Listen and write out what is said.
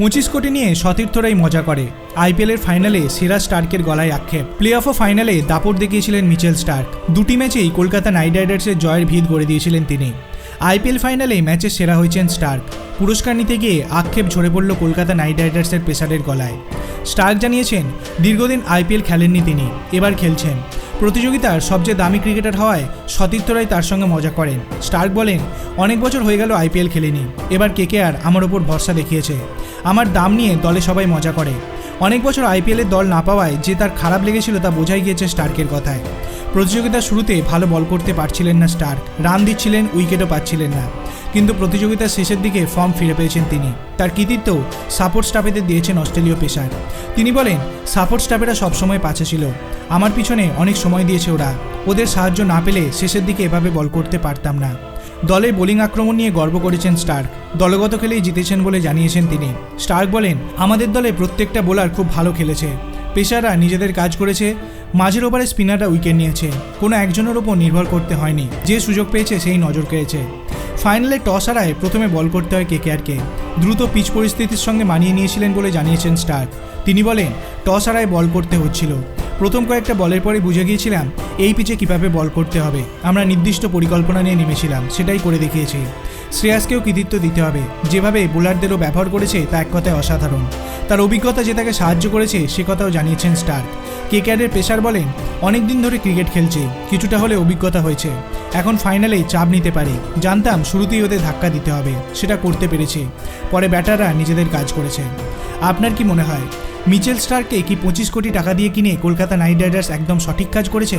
পঁচিশ কোটি নিয়ে সতীর্থরাই মজা করে। আইপিএলের ফাইনালে সেরা স্টার্কের গলায় আক্ষেপ। প্লে অফ ফাইনালে দাপট দেখিয়েছিলেন মিচেল স্টার্ক। দুটি ম্যাচেই কলকাতা নাইট রাইডার্সের জয়ের ভিত গড়ে দিয়েছিলেন তিনি। আইপিএল ফাইনালে ম্যাচে সেরা হয়েছেন স্টার্ক। পুরস্কার নিতে গিয়ে আক্ষেপ ঝরে পড়ল কলকাতা নাইট রাইডার্সের পেসারের গলায়। স্টার্ক জানিয়েছেন, দীর্ঘদিন আইপিএল খেলেননি তিনি, এবার খেলছেন। প্রতিযোগিতার সবচেয়ে দামি ক্রিকেটার হওয়ায় সতীর্থরাই তার সঙ্গে মজা করেন। স্টার্ক বলেন, অনেক বছর হয়ে গেল আইপিএল খেলেনি। এবার কেকেআর আমার ওপর ভরসা দেখিয়েছে। আমার দাম নিয়ে দলে সবাই মজা করে। অনেক বছর আইপিএলের দল না পাওয়ায় যে তার খারাপ লেগেছিল তা বোঝাই গিয়েছে স্টার্কের কথায়। প্রতিযোগিতার শুরুতে ভালো বল করতে পারছিলেন না স্টার্ক। রান দিচ্ছিলেন, উইকেটও পাচ্ছিলেন না। কিন্তু প্রতিযোগিতার শেষের দিকে ফর্ম ফিরে পেয়েছেন তিনি। তার কৃতিত্ব সাপোর্ট স্টাফেদের দিয়েছেন অস্ট্রেলীয় পেশার। তিনি বলেন, সাপোর্ট স্টাফেরা সবসময় পাশে ছিল। আমার পিছনে অনেক সময় দিয়েছে ওরা। ওদের সাহায্য না পেলে শেষের দিকে এভাবে বল করতে পারতাম না। দলের বোলিং আক্রমণ নিয়ে গর্ব করেছেন স্টার্ক। দলগত খেলেই জিতেছেন বলে জানিয়েছেন তিনি। স্টার্ক বলেন, আমাদের দলে প্রত্যেকটা বোলার খুব ভালো খেলেছে। পেশাররা নিজেদের কাজ করেছে। মাঝের ওভারে স্পিনাররা উইকেট নিয়েছে। কোনো একজনের ওপর নির্ভর করতে হয়নি। যে সুযোগ পেয়েছে সেই নজর কেড়েছে। ফাইনালে টস হারায় প্রথমে বল করতে হয় কেকেআরকে। দ্রুত পিচ পরিস্থিতির সঙ্গে মানিয়ে নিয়েছিলেন বলে জানিয়েছেন স্টার্ক তিনি বলেন, টস হারায় বল করতে হচ্ছিল। প্রথম কয়েকটা বলের পরে বুঝে গিয়েছিলাম এই পিচে কীভাবে বল করতে হবে? আমরা নির্দিষ্ট পরিকল্পনা নিয়ে নেমেছিলাম, সেটাই করে দেখিয়েছি। শ্রেয়াসকেও কৃতিত্ব দিতে হবে। যেভাবে বোলারদেরও ব্যবহার করেছে, তা এক কথায় অসাধারণ। তার অভিজ্ঞতা যে তাকে সাহায্য করেছে, সে কথাও জানিয়েছেন স্টার্ক। কেকেআরের পেশার বলেন অনেক দিন ধরে ক্রিকেট খেলছে, কিছুটা হলে অভিজ্ঞতা হয়েছে। এখন ফাইনালে চাপ নিতে পারি। জানতাম শুরুতেই ওদের ধাক্কা দিতে হবে। সেটা করতে পেরেছি। পরে ব্যাটাররা নিজেদের কাজ করেছে। আপনার কি মনে হয়, মিচেল স্টারকে কি পঁচিশ কোটি টাকা দিয়ে কিনে কলকাতা নাইট রাইডার্স একদম সঠিক কাজ করেছে?